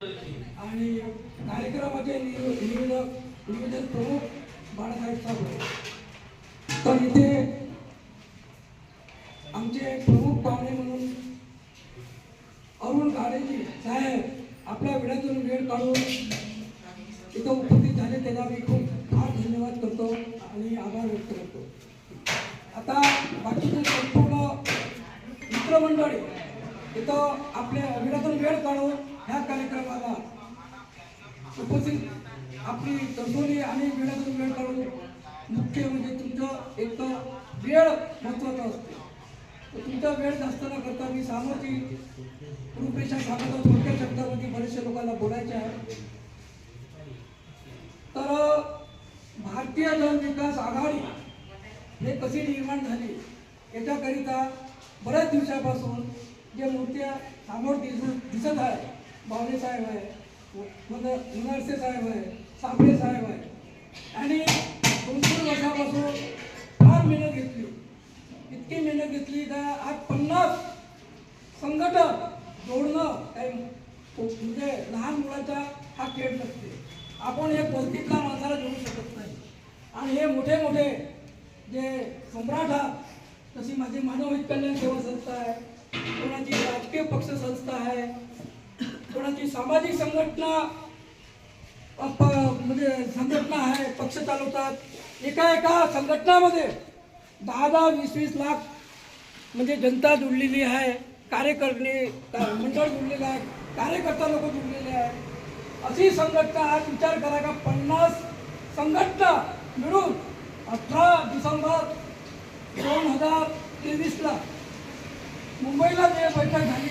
आणि कार्यक्रमाचे निवेदक निवेदन प्रमुख बाळासाहेब साहेब तर इथे आमचे प्रमुख पाहुणे म्हणून अरुण गाडेजी साहेब आपल्या वेळातून वेळ काढून इथं उपस्थित झाले. त्याला मी खूप फार धन्यवाद करतो आणि आभार व्यक्त करतो. आता बाकीचे संपूर्ण मित्रमंडळी इथं आपल्या वेळातून वेळ काढून ह्या कार्यक्रमाला उपस्थित आपली तडजोडी आणि वेळातून वेळ काढून मुख्य म्हणजे तुमचं एक तर वेळ महत्त्वाचा असतो. तर तुमचा वेळ नसताना करता मी सामोरची रूपरेषा सांगतो थोडक्या शब्दामध्ये बरेचशा लोकांना बोलायचे आहे. तर भारतीय जनविकास आघाडी हे कशी निर्माण झाली याच्याकरिता बऱ्याच दिवसापासून जे मूर्त्या समोर दिसत दिसत आहे भावने साहेब आहे. मग मुनरसे साहेब आहे. सांबळे साहेब आहे. आणि दोन वर्षापासून फार मेहनत घेतली. इतकी मेहनत घेतली का आज पन्नास संघटन जोडणं काही म्हणजे लहान मुलाचा हा खेळ नसते. आपण एक वस्तीतल्या माणसाला जोडू शकत नाही. आणि हे मोठे मोठे जे सम्राट आहात तशी माझी मानवहित कल्याण सेवा संस्था आहे कोणाची राजकीय पक्ष संस्था आहे कोणाची सामाजिक संघटना म्हणजे संघटना आहे पक्ष चालवतात. एका एका संघटनामध्ये दहा दहा वीस वीस लाख म्हणजे जनता जुडलेली आहे कार्यकर्ते मंडळ जुडलेलं आहे कार्यकर्ता लोक जुडलेले आहे अशी संघटना आज विचार करा का पन्नास संघटना मिळून अठरा डिसेंबर दोन हजार तेवीसला मुंबईला जे बैठक झाली